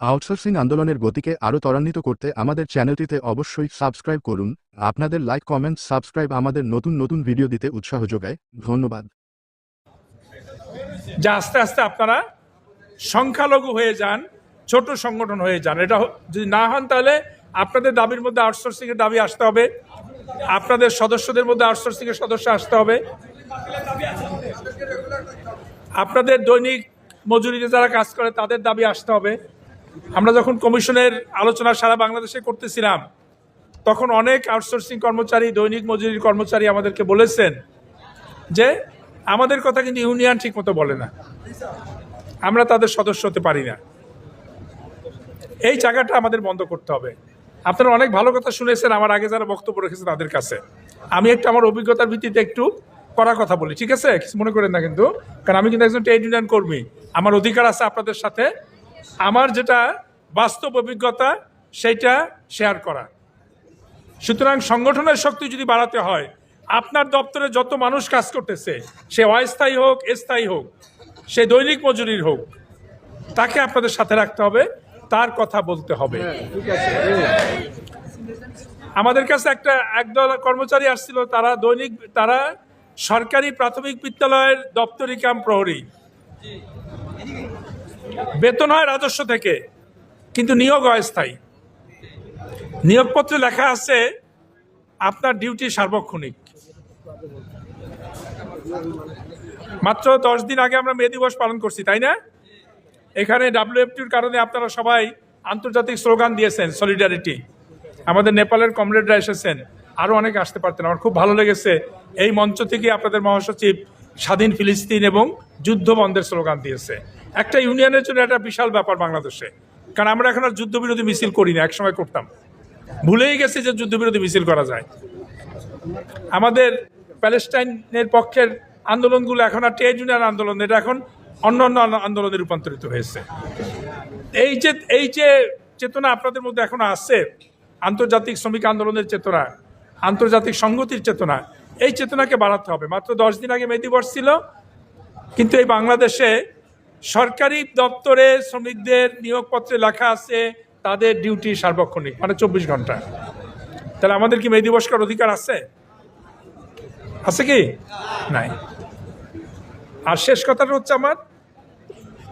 Outsourcing আন্দোলনের গতিকে আরও ত্বরান্বিত করতে আমাদের চ্যানেলটিতে অবশ্যই সাবস্ক্রাইব করুন। আপনাদের লাইক, কমেন্ট, সাবস্ক্রাইব আমাদের নতুন নতুন ভিডিও দিতে উৎসাহ যোগায়। ধন্যবাদ। যে আস্তে আস্তে আপনারা সংখ্যালঘু হয়ে যান, ছোট সংগঠন হয়ে যান। এটা যদি না হন তাহলে আপনাদের দাবির মধ্যে আউটসোর্সিং এর দাবি আসতে হবে। আপনাদের সদস্যদের মধ্যে আউটসোর্সিং এর সদস্য আসতে হবে। আপনাদের দৈনিক মজুরিতে যারা কাজ করে তাদের দাবি আসতে হবে। আমরা যখন কমিশনের আলোচনা সারা বাংলাদেশে করতেছিলাম, তখন অনেক আউটসোর্সিং কর্মচারী, দৈনিক মজুরির কর্মচারী আমাদেরকে বলেছেন যে, আমাদের কথা কিন্তু ইউনিয়ন ঠিক মতো বলে না। আমরা তাদের সদস্য হতে পারি না। এই জায়গাটা আমাদের বন্ধ করতে হবে। আপনারা অনেক ভালো কথা শুনেছেন, আমার আগে যারা বক্তব্য রেখেছে তাদের কাছে। আমি একটু আমার অভিজ্ঞতার ভিত্তিতে একটু করা কথা বলি, ঠিক আছে? কিছু মনে করেন না কিন্তু, কারণ আমি কিন্তু একজন ট্রেড ইউনিয়ন কর্মী। আমার অধিকার আছে আপনাদের সাথে আমার যেটা বাস্তব অভিজ্ঞতা সেইটা শেয়ার করা। সুতরাং সংগঠনের শক্তি যদি বাড়াতে হয় আপনার দপ্তরে যত মানুষ কাজ করতেছে সে অস্থায়ী হোক স্থায়ী হোক সে দৈনিক মজুরির হোক তাকে আপনাদের সাথে রাখতে হবে তার কথা বলতে হবে। আমাদের কাছে একটা একদল কর্মচারী আসছিল তারা দৈনিক তারা সরকারি প্রাথমিক বিদ্যালয়ের দপ্তরি কাম প্রহরী। বেতন হয় রাজস্ব থেকে, কিন্তু নিয়োগ অস্থায়ী। নিয়োগপত্রে লেখা আছে, আপনার ডিউটি সার্বক্ষণিক। মাত্র দশ দিন আগে আমরা মে দিবস পালন করছি, তাই না? এখানে ডাব্লিউএফটির কারণে আপনারা সবাই আন্তর্জাতিক স্লোগান দিয়েছেন সলিডারিটি আমাদের নেপালের কমরেডরা এসেছেন, আরও অনেক আসতে পারতেন। আমার খুব ভালো লেগেছে এই মঞ্চ থেকে আপনাদের মহাসচিব স্বাধীন ফিলিস্তিন এবং যুদ্ধ বন্ধের স্লোগান দিয়েছে। একটা ইউনিয়নের জন্য একটা বিশাল ব্যাপার বাংলাদেশে। কারণ আমরা এখন আর যুদ্ধবিরোধী মিছিল করি না, একসময় করতাম। ভুলেই গেছি যে যুদ্ধবিরোধী মিছিল করা যায়। আমাদের প্যালেস্টাইনের পক্ষের আন্দোলনগুলো এখন আর ট্রেড ইউনিয়ন আন্দোলন, এটা এখন অন্য অন্য আন্দোলনে রূপান্তরিত হয়েছে। এই যে এই যে চেতনা আপনাদের মধ্যে এখন আছে, আন্তর্জাতিক শ্রমিক আন্দোলনের চেতনা, আন্তর্জাতিক সংগতির চেতনা এই চেতনাকে বাড়াতে হবে। মাত্র দশ দিন আগে মে দিবস ছিল। কিন্তু এই বাংলাদেশে সরকারি দপ্তরে শ্রমিকদের নিয়োগপত্রে লেখা আছে, তাদের ডিউটি সার্বক্ষণিক মানে চব্বিশ ঘণ্টা। তাহলে আমাদের কি মে দিবস অধিকার আছে? আছে কি? নাই। আর শেষ কথাটা হচ্ছে আমার,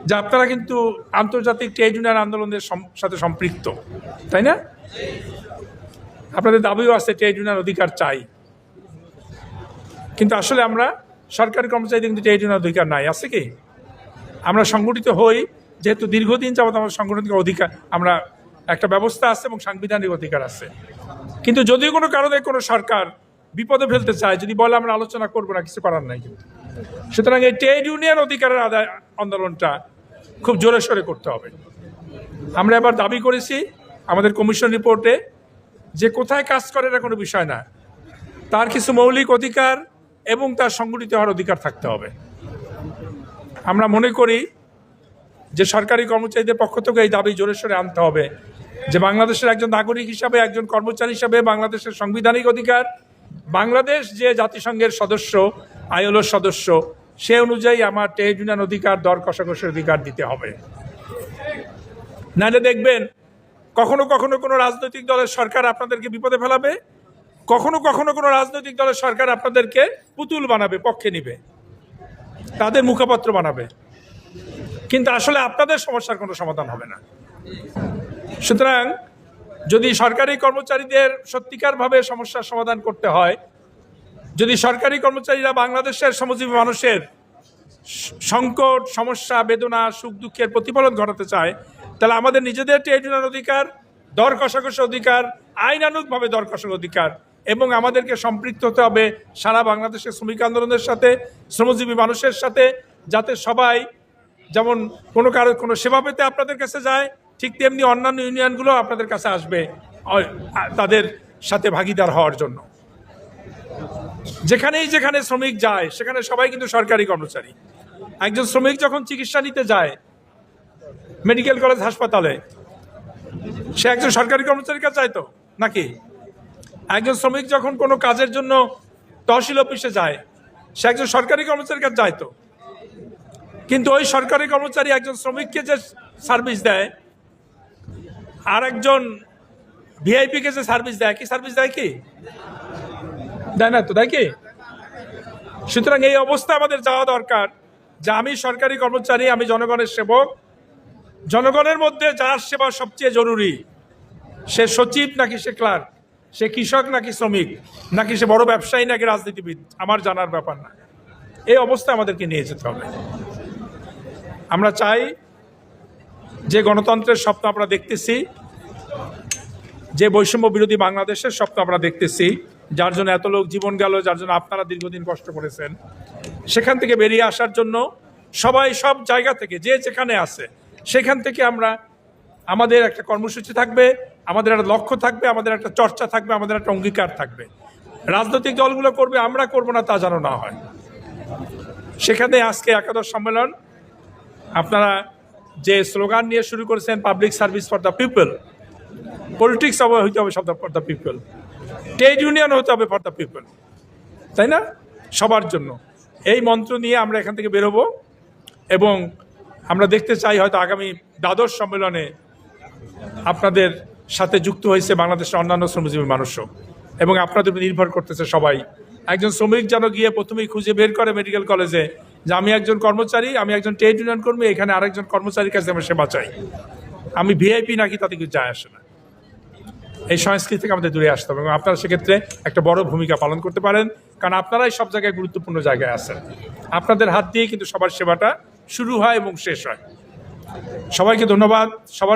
যে আপনারা কিন্তু আন্তর্জাতিক ট্রেড ইউনিয়ন আন্দোলনের সাথে সম্পৃক্ত, তাই না? আপনাদের দাবিও আছে, ট্রেড ইউনিয়ন অধিকার চাই। কিন্তু আসলে আমরা সরকারি কর্মচারীদের কিন্তু ট্রেড ইউনিয়ন অধিকার নাই, আছে কি? আমরা সংগঠিত হই, যেহেতু দীর্ঘদিন যাবত আমাদের সংগঠনিক অধিকার, আমরা একটা ব্যবস্থা আছে এবং সাংবিধানিক অধিকার আছে। কিন্তু যদিও কোনো কারণে কোনো সরকার বিপদে ফেলতে চায়, যদি বলে আমরা আলোচনা করব না, কিছু করার নাই কিন্তু। সুতরাং এই ট্রেড ইউনিয়ন অধিকারের আদায়, আন্দোলনটা খুব জোরে সোরে করতে হবে। আমরা এবার দাবি করেছি, আমাদের কমিশন রিপোর্টে যে কোথায় কাজ করে এটা কোনো বিষয় না। তার কিছু মৌলিক অধিকার এবং তার সংগঠিত হওয়ার অধিকার থাকতে হবে। আমরা মনে করি যে সরকারি কর্মচারীদের পক্ষ থেকে এই দাবি জোরে সোরে আনতে হবে যে বাংলাদেশের একজন নাগরিক হিসাবে, একজন কর্মচারী হিসাবে বাংলাদেশের সাংবিধানিক অধিকার, বাংলাদেশ যে জাতিসংঘের সদস্য আইএলওর সদস্য, সে অনুযায়ী আমার ট্রেড ইউনিয়ন অধিকার, দর কষাকষির অধিকার দিতে হবে। নাহলে দেখবেন কখনো কখনো কোনো রাজনৈতিক দলের সরকার আপনাদেরকে বিপদে ফেলাবে কখনো কখনো কোনো রাজনৈতিক দলের সরকার আপনাদেরকে পুতুল বানাবে, পক্ষে নিবে। তাদের মুখপাত্র বানাবে। কিন্তু আসলে আপনাদের সমস্যার কোনো সমাধান হবে না। সুতরাং যদি সরকারি কর্মচারীদের সত্যিকারভাবে সমস্যার সমাধান করতে হয়, যদি সরকারি কর্মচারীরা বাংলাদেশের শ্রমজীবী মানুষের সংকট, সমস্যা, বেদনা, সুখ, দুঃখের প্রতিফলন ঘটাতে চায়, তাহলে আমাদের নিজেদের ট্রেড ইউনিয়ন অধিকার, দর কষাকষি অধিকার, আইনানুগভাবে দর কষার অধিকার এবং আমাদেরকে সম্পৃক্ত হতে হবে সারা বাংলাদেশের শ্রমিক আন্দোলনের সাথে, শ্রমজীবী মানুষের সাথে, যাতে সবাই যেমন কোনো কারও কোনো সেবা পেতে আপনাদের কাছে যায়, ঠিক তেমনি অন্যান্য ইউনিয়নগুলো আপনাদের কাছে আসবে তাদের সাথে ভাগিদার হওয়ার জন্য। যেখানেই যেখানে শ্রমিক যায়, সেখানে সবাই কিন্তু সরকারি কর্মচারী। একজন শ্রমিক যখন চিকিৎসা নিতে যায়, মেডিকেল কলেজ হাসপাতালে, সে একজন সরকারি কর্মচারীর কাছে যায় তো, নাকি? একজন শ্রমিক যখন কোনো কাজের জন্য তহসিল অফিসে যায়, সে একজন সরকারি কর্মচারীর কাছে যায় তো। কিন্তু ওই সরকারি কর্মচারী একজন শ্রমিককে যে সার্ভিস দেয়, আর একজন ভিআইপি কে যে সার্ভিস দেয়, কি সার্ভিস দেয় কি? দেয় না তো, দেয় কি? সুতরাং এই অবস্থা আমাদের যাওয়া দরকার যে আমি সরকারি কর্মচারী, আমি জনগণের সেবক। জনগণের মধ্যে যার সেবা সবচেয়ে জরুরি, সে সচিব নাকি সে ক্লার্ক? সে কৃষক নাকি শ্রমিক? নাকি সে বড় ব্যবসায়ী নাকি রাজনীতিবিদ? আমার জানার ব্যাপার না। এই অবস্থা আমাদেরকে নিয়ে যেতে হবে। আমরা চাই যে গণতন্ত্রের স্বপ্ন আমরা দেখতেছি, যে বৈষম্য বিরোধী বাংলাদেশের স্বপ্ন আমরা দেখতেছি, যার জন্য এত লোক জীবন গেল, যার জন্য আপনারা দীর্ঘদিন কষ্ট করেছেন। সেখান থেকে বেরিয়ে আসার জন্য সবাই সব জায়গা থেকে, যে যেখানে আছে, সেখান থেকে আমরা আমাদের একটা কর্মসূচি থাকবে, আমাদের একটা লক্ষ্য থাকবে, আমাদের একটা চর্চা থাকবে, আমাদের একটা অঙ্গীকার থাকবে। রাজনৈতিক দলগুলো করবে, আমরা করব না তা যেন না হয়। সেখানে আজকে একাদশ সম্মেলন, আপনারা যে স্লোগান নিয়ে শুরু করেছেন, public service for the people politics হইতে হবে for the people trade union হতে হবে, ফর দ্য পিপল তাই না? সবার জন্য। এই মন্ত্র নিয়ে আমরা এখান থেকে বেরোবো এবং আমরা দেখতে চাই হয়তো আগামী দ্বাদশ সম্মেলনে আপনাদের সাথে যুক্ত হয়েছে বাংলাদেশের অন্যান্য শ্রমজীবী মানুষও এবং আপনাদের উপর নির্ভর করতেছে সবাই। একজন শ্রমিক যেন গিয়ে প্রথমেই খুঁজে বের করে মেডিকেল কলেজে যে আমি একজন কর্মচারী, আমি একজন ট্রেড ইউনিয়ন কর্মী, এখানে আরেকজন কর্মচারীর কাছে আমার সেবা চাই। আমি ভিআইপি নাকি তাতে কিছু যায় আসে না। এই সংস্কৃতি থেকে আমাদের দূরে আসতে হবে এবং আপনারা সেক্ষেত্রে একটা বড় ভূমিকা পালন করতে পারেন, কারণ আপনারাই সব জায়গায় গুরুত্বপূর্ণ জায়গায় আছেন। আপনাদের হাত দিয়ে কিন্তু সবার সেবাটা শুরু হয় এবং শেষ হয়। সবাইকে ধন্যবাদ। সবার